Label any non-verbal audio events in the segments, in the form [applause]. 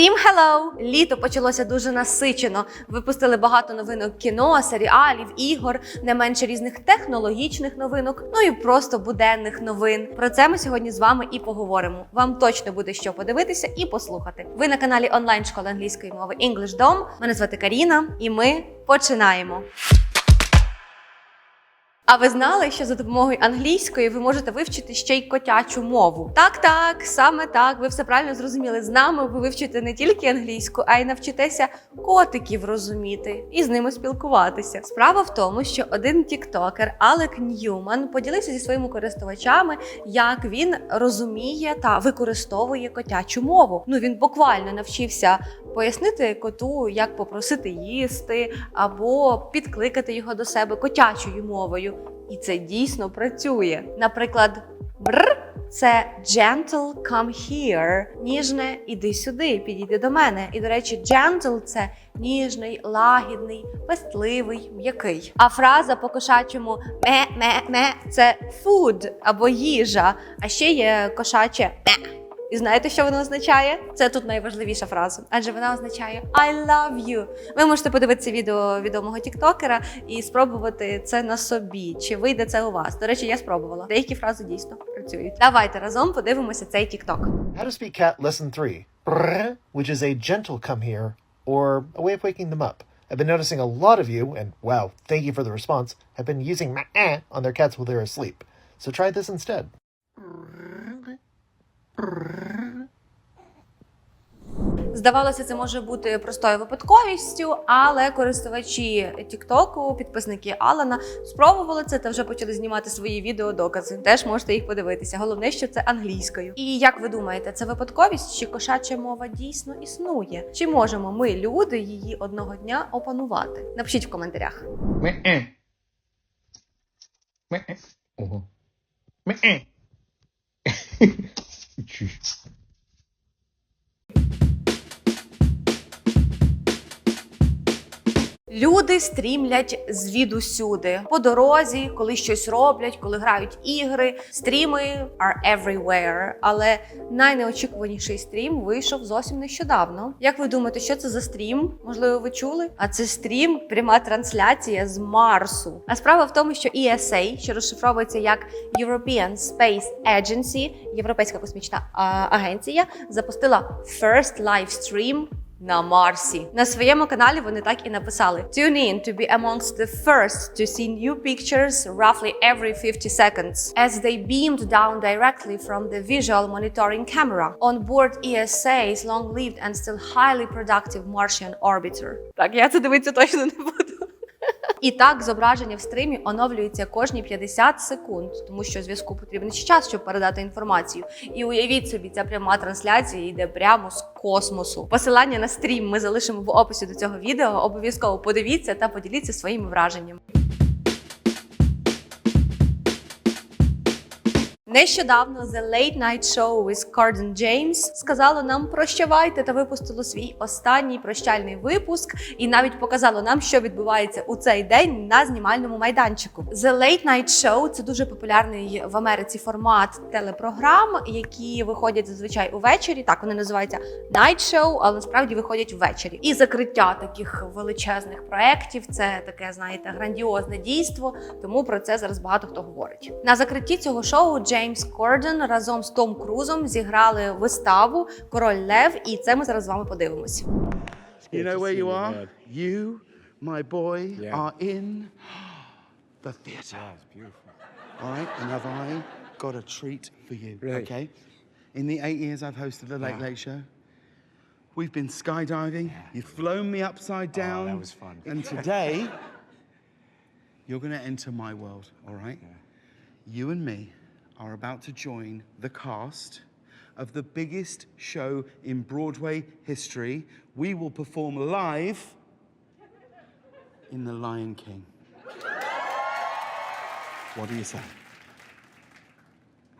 Всім hello! Літо почалося дуже насичено. Випустили багато новинок кіно, серіалів, ігор, не менше різних технологічних новинок, ну і просто буденних новин. Про це ми сьогодні з вами і поговоримо. Вам точно буде що подивитися і послухати. Ви на каналі онлайн школи англійської мови English Dom. Мене звати Каріна, і ми починаємо. А ви знали, що за допомогою англійської ви можете вивчити ще й котячу мову? Так, так, саме так. Ви все правильно зрозуміли. З нами ви вивчите не тільки англійську, а й навчитеся котиків розуміти і з ними спілкуватися. Справа в тому, що один тіктокер Алек Ньюман поділився зі своїми користувачами, як він розуміє та використовує котячу мову. Ну він буквально навчився пояснити коту, як попросити їсти, або підкликати його до себе котячою мовою. І це дійсно працює. Наприклад, бр це gentle come here. Ніжне іди сюди, підійди до мене. І до речі, gentle – це ніжний, лагідний, пестливий, м'який. А фраза по кошачому ме-ме-ме це food або їжа. А ще є кошаче ме. І знаєте, що воно означає? Це тут найважливіша фраза, адже вона означає I love you. Ви можете подивитися відео відомого тіктокера і спробувати це на собі. Чи вийде це у вас? До речі, я спробувала. Деякі фрази дійсно працюють. Давайте разом подивимося цей тікток. How to speak cat lesson three. Brrr, which is a gentle come here or a way of waking them up. I've been noticing a lot of you, and wow, thank you for the response, have been using meh on their cats while they're asleep. So try this instead. Здавалося, це може бути простою випадковістю, але користувачі Тіктоку, підписники Алана, спробували це та вже почали знімати свої відеодокази. Теж можете їх подивитися. Головне, що це англійською. І як ви думаєте, це випадковість чи кошача мова дійсно існує? Чи можемо ми, люди, її одного дня опанувати? Напишіть в коментарях. Meh. Meh. Ого. Meh. [laughs] Tschüss. Люди стрімлять звідусюди по дорозі, коли щось роблять, коли грають ігри. Стріми are everywhere. Але найнеочікуваніший стрім вийшов зовсім нещодавно. Як ви думаєте, що це за стрім? Можливо, ви чули? А це стрім, пряма трансляція з Марсу. А справа в тому, що ESA, що розшифровується як European Space Agency, Європейська космічна агенція, запустила First Live Stream на Марсі. На своєму каналі вони так і написали: Tune in to be amongst the first to see new pictures roughly every 50 seconds as they beamed down directly from the visual monitoring camera on board ESA's long-lived and still highly productive Martian orbiter. Так, я це дивитися точно не буду. І так, зображення в стримі оновлюється кожні 50 секунд, тому що зв'язку потрібен час, щоб передати інформацію. І уявіть собі, ця пряма трансляція йде прямо з космосу. Посилання на стрім ми залишимо в описі до цього відео. Обов'язково подивіться та поділіться своїми враженнями. Нещодавно The Late Night Show with Carden James сказало нам прощавайте та випустило свій останній прощальний випуск, і навіть показало нам, що відбувається у цей день на знімальному майданчику. The Late Night Show – це дуже популярний в Америці формат телепрограм, які виходять зазвичай увечері. Так вони називаються Night Show, але насправді виходять ввечері. І закриття таких величезних проєктів це таке, знаєте, грандіозне дійство. Тому про це зараз багато хто говорить. На закритті цього шоу Джеймс Корден разом з Том Крузом зіграли виставу Король Лев, і це ми зараз з вами подивимось. You know where you are? You, my boy, Yeah. are in the theatre. it's beautiful. All right, and have I got a treat for you? Really? Okay. In the eight years I've hosted the Late Late Show, we've been skydiving. You've flown me upside down. that was fun. And today, [laughs] you're going to enter my world. All right. You and me are about to join the cast of the biggest show in Broadway history. We will perform live in The Lion King. What do you say?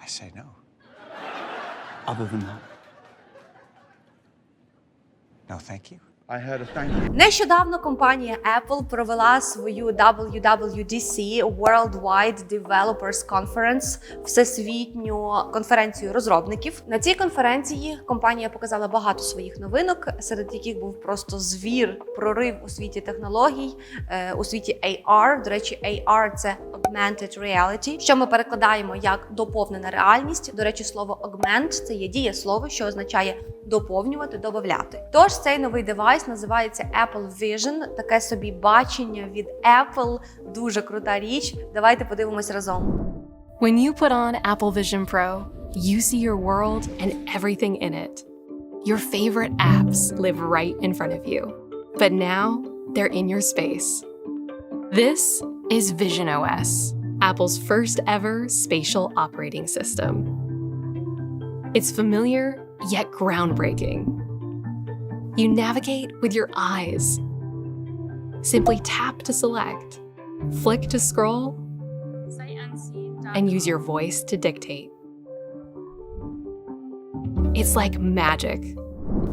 I say no. Other than that, No, thank you. Нещодавно компанія Apple провела свою WWDC Worldwide Developers Conference всесвітню конференцію розробників. На цій конференції компанія показала багато своїх новинок, серед яких був просто звір, прорив у світі технологій, е, у світі AR. До речі, AR – це Augmented Reality, що ми перекладаємо як доповнена реальність. До речі, слово augment – це є дієслово, що означає доповнювати, додати. Тож цей новий девайс називається Apple Vision, таке собі бачення від Apple. Дуже крута річ. Давайте подивимось разом. When you put on Apple Vision Pro, you see your world and everything in it. Your favorite apps live right in front of you, but now they're in your space. This is Vision OS, Apple's first ever spatial operating system. It's familiar yet groundbreaking. You navigate with your eyes. Simply tap to select, flick to scroll, and use your voice to dictate. It's like magic.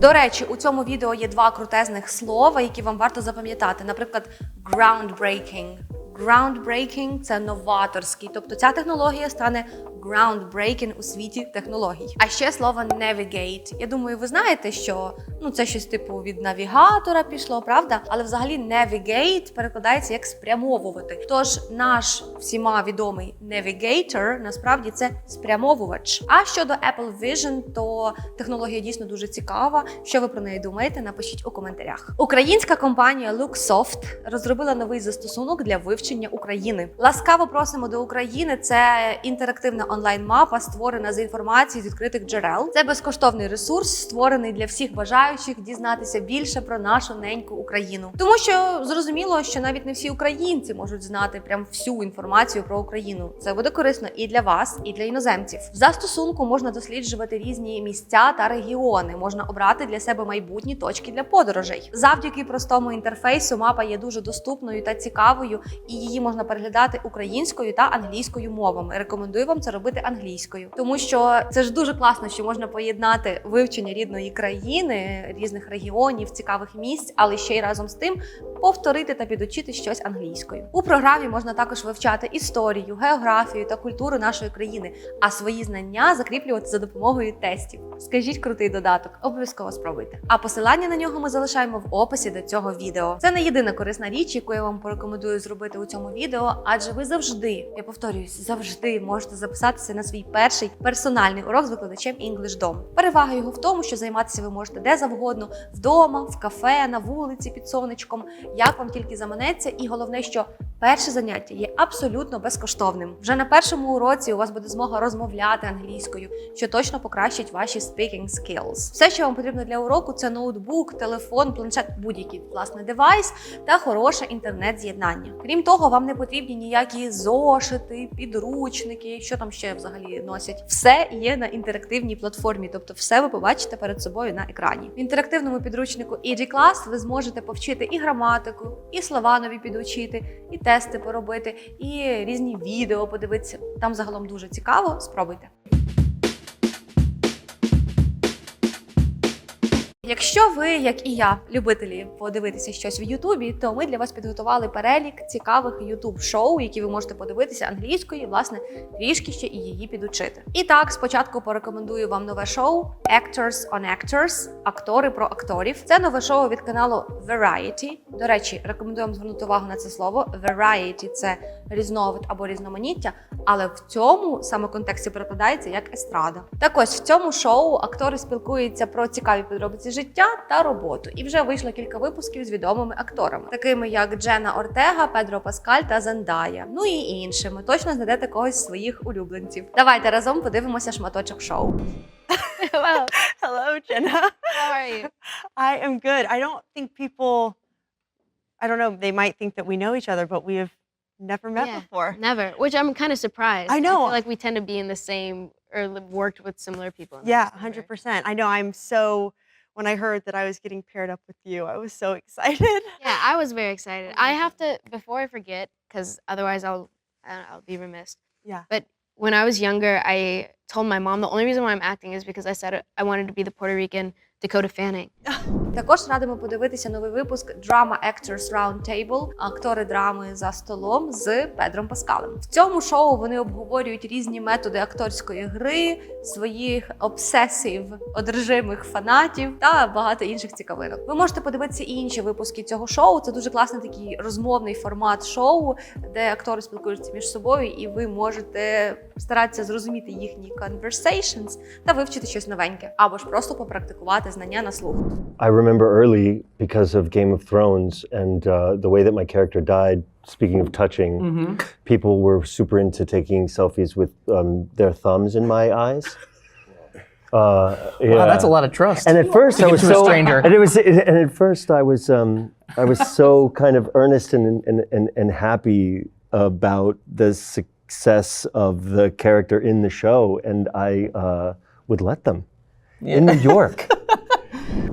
До речі, у цьому відео є два крутезних слова, які вам варто запам'ятати. Наприклад, groundbreaking. Groundbreaking – це новаторський, тобто ця технологія стане groundbreaking у світі технологій. А ще слово navigate. Я думаю, ви знаєте, що ну це щось типу від навігатора пішло, правда? Але взагалі navigate перекладається як спрямовувати. Тож наш всіма відомий navigator насправді це спрямовувач. А щодо Apple Vision, то технологія дійсно дуже цікава. Що ви про неї думаєте? Напишіть у коментарях. Українська компанія Luxsoft розробила новий застосунок для вивчення України. Ласкаво просимо до України. Це інтерактивна онлайн-мапа, створена за інформацією з відкритих джерел. Це безкоштовний ресурс, створений для всіх бажаючих дізнатися більше про нашу неньку Україну. Тому що зрозуміло, що навіть не всі українці можуть знати прям всю інформацію про Україну. Це буде корисно і для вас, і для іноземців. В застосунку можна досліджувати різні місця та регіони. Можна обрати для себе майбутні точки для подорожей. Завдяки простому інтерфейсу мапа є дуже доступною та цікавою, і її можна переглядати українською та англійською мовами. Рекомендую вам це робити англійською, тому що це ж дуже класно, що можна поєднати вивчення рідної країни, різних регіонів, цікавих місць, але ще й разом з тим повторити та підучити щось англійською. У програмі можна також вивчати історію, географію та культуру нашої країни, а свої знання закріплювати за допомогою тестів. Скажіть крутий додаток, обов'язково спробуйте. А посилання на нього ми залишаємо в описі до цього відео. Це не єдина корисна річ, яку я вам порекомендую зробити у цьому відео, адже ви завжди, я повторююсь, завжди можете записатися на свій перший персональний урок з викладачем English Dom. Перевага його в тому, що займатися ви можете де завгодно, вдома, в кафе, на вулиці під сонечком, як вам тільки заманеться, і головне, що перше заняття є абсолютно безкоштовним. Вже на першому уроці у вас буде змога розмовляти англійською, що точно покращить ваші speaking skills. Все, що вам потрібно для уроку, це ноутбук, телефон, планшет, будь-який власне девайс та хороше інтернет-з'єднання. Крім того, вам не потрібні ніякі зошити, підручники, що там ще взагалі носять. Все є на інтерактивній платформі, тобто все ви побачите перед собою на екрані. В інтерактивному підручнику EG Class ви зможете повчити і граматику, і слова нові підучити, і тести поробити, і різні відео подивитися. Там загалом дуже цікаво. Спробуйте. Якщо ви, як і я, любителі подивитися щось в Ютубі, то ми для вас підготували перелік цікавих ютуб шоу, які ви можете подивитися англійською, власне, трішки ще і її підучити. І так, спочатку порекомендую вам нове шоу Actors on Actors актори про акторів. Це нове шоу від каналу Variety. До речі, рекомендую вам звернути увагу на це слово. Variety – це різновид або різноманіття, але в цьому саме контексті перекладається як естрада. Так ось в цьому шоу актори спілкуються про цікаві подробиці життя та роботу. І вже вийшло кілька випусків з відомими акторами, такими як Джена Ортега, Педро Паскаль та Зендая. Ну і іншими. Точно знайдете когось з своїх улюбленців. Давайте разом подивимося шматочок шоу. Hello. Hello, Jenna. How are you? I am good. I don't think people, I don't know, they might think that we know each other, but we have never met Yeah. before. Never. Which I'm kind of surprised. I know. feel like we tend to be in the same or worked with similar people. Yeah, 100%. I know. I'm so, when I heard that I was getting paired up with you, I was so [laughs] excited. Yeah, I was very excited. I have to before I forget because otherwise I'll I'll be remiss. Yeah. But when I was younger, I told my mom the only reason why I'm acting is because I said I wanted to be the Puerto Rican Dakota Fanning. Також радимо подивитися новий випуск Drama Actors Roundtable, актори драми за столом з Педром Паскалем. В цьому шоу вони обговорюють різні методи акторської гри, своїх обсесів, одержимих фанатів та багато інших цікавинок. Ви можете подивитися і інші випуски цього шоу. Це дуже класний такий розмовний формат шоу, де актори спілкуються між собою, і ви можете старатися зрозуміти їхні conversations та вивчити щось новеньке, або ж просто попрактикувати знання на слух. I remember early because of Game of Thrones and uh, the way that my character died. Speaking of touching, people were super into taking selfies with um, their thumbs in my eyes. Uh, yeah. Wow, that's a lot of trust. And at first, I give was to a so. stranger. And it was. And at first, I was. Um, I was so [laughs] kind of earnest and and and, and happy about the success of the character in the show, and I uh, would let them in New York. [laughs]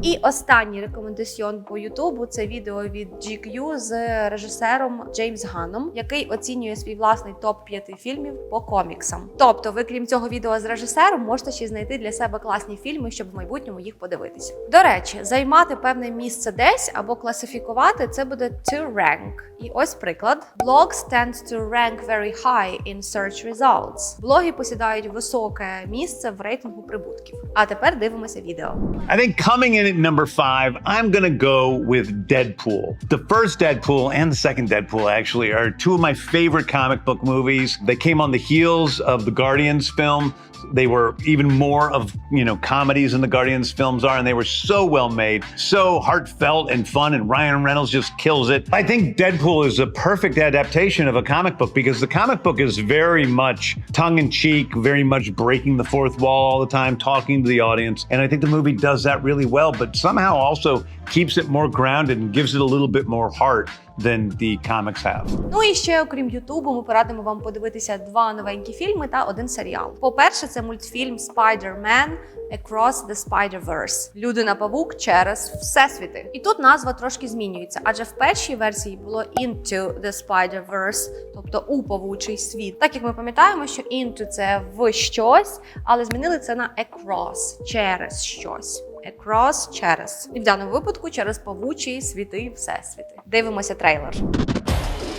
І останній рекомендаціон по Ютубу це відео від GQ з режисером Джеймс Ганном, який оцінює свій власний топ 5 фільмів по коміксам. Тобто, ви крім цього відео з режисером, можете ще знайти для себе класні фільми, щоб в майбутньому їх подивитися. До речі, займати певне місце десь або класифікувати це буде to rank. І ось приклад: blogs tend to rank very high in search results. Блоги посідають високе місце в рейтингу прибутків. А тепер дивимося відео. I think coming in at number five, I'm going to go with Deadpool. The first Deadpool and the second Deadpool actually are two of my favorite comic book movies. They came on the heels of the Guardians film. They were even more of, you know, comedies than the Guardians films are, and they were so well made, so heartfelt and fun, and Ryan Reynolds just kills it. I think Deadpool is a perfect adaptation of a comic book because the comic book is very much tongue in cheek, very much breaking the fourth wall all the time, talking to the audience. And I think the movie does that really well, but somehow also keeps it more grounded and gives it a little bit more heart than the comics have. Ну і ще, окрім Ютубу, ми порадимо вам подивитися два новенькі фільми та один серіал. По-перше, це мультфільм Spider-Man Across the Spider-Verse. Людина павук через всесвіти. І тут назва трошки змінюється, адже в першій версії було Into the Spider-Verse, тобто у павучий світ. Так як ми пам'ятаємо, що Into – це в щось, але змінили це на Across через щось. Across через. І в даному випадку через павучі світи всесвіти. Дивимося трейлер.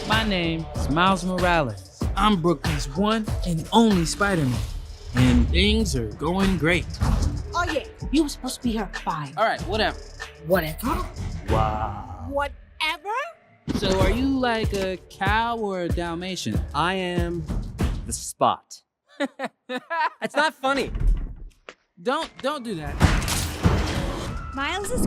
My name is Miles Morales. I'm Brooklyn's one and only Spider Man. And things are going great. Oh yeah, you were supposed to be here at five. All right, whatever. Whatever. Wow. Whatever. So, are you like a cow or a Dalmatian? I am the spot. [laughs] It's not funny. Don't don't do that.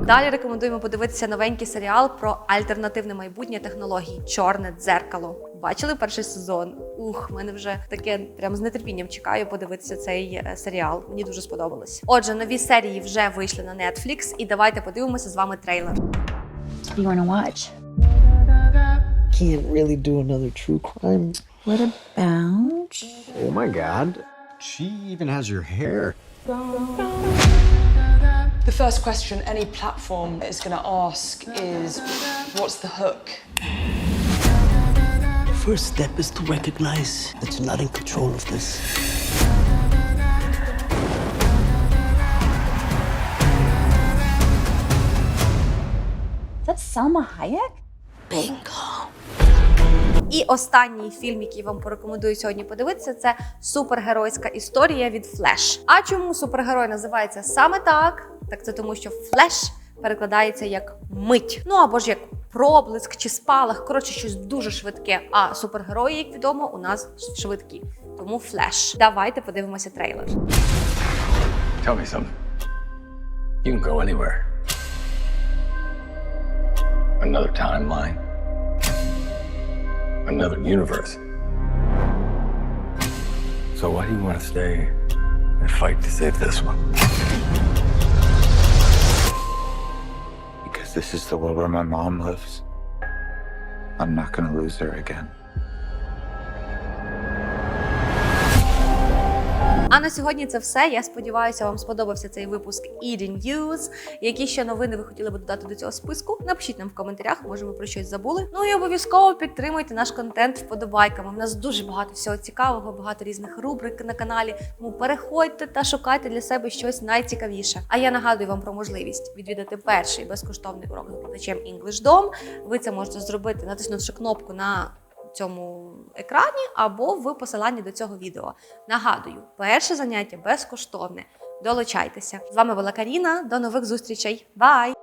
Далі рекомендуємо подивитися новенький серіал про альтернативне майбутнє технологій Чорне дзеркало. Бачили перший сезон? Ух, мене вже таке прям з нетерпінням чекаю подивитися цей е, серіал. Мені дуже сподобалось. Отже, нові серії вже вийшли на Netflix, і давайте подивимося з вами трейлер. You want watch? Can't really do another true crime. What about? Oh my god. She even has your hair. The first question any platform is going to ask is what's the hook? First step is to recognize that you're not in control of this. That's Selma Hayek? Bingo. І останній фільм, який вам порекомендую сьогодні подивитися, це супергеройська історія від Флеш. А чому супергерой називається саме так? Так це тому, що Флеш перекладається як мить, ну або ж як проблиск чи спалах. Коротше, щось дуже швидке. А супергерої, як відомо, у нас швидкі. Тому флеш. Давайте подивимося трейлер. Tell me something. You can go anywhere. Another timeline. Another universe. So why do you want to stay and fight to save this one? This is the world where my mom lives. I'm not gonna lose her again. А на сьогодні це все. Я сподіваюся, вам сподобався цей випуск Eating News. Які ще новини ви хотіли би додати до цього списку? Напишіть нам в коментарях, може ми про щось забули. Ну і обов'язково підтримуйте наш контент вподобайками. У нас дуже багато всього цікавого, багато різних рубрик на каналі. Тому переходьте та шукайте для себе щось найцікавіше. А я нагадую вам про можливість відвідати перший безкоштовний урок з викладачем EnglishDom. Ви це можете зробити, натиснувши кнопку на цьому екрані або в посиланні до цього відео. Нагадую, перше заняття безкоштовне. Долучайтеся. З вами була Каріна. До нових зустрічей. Бай!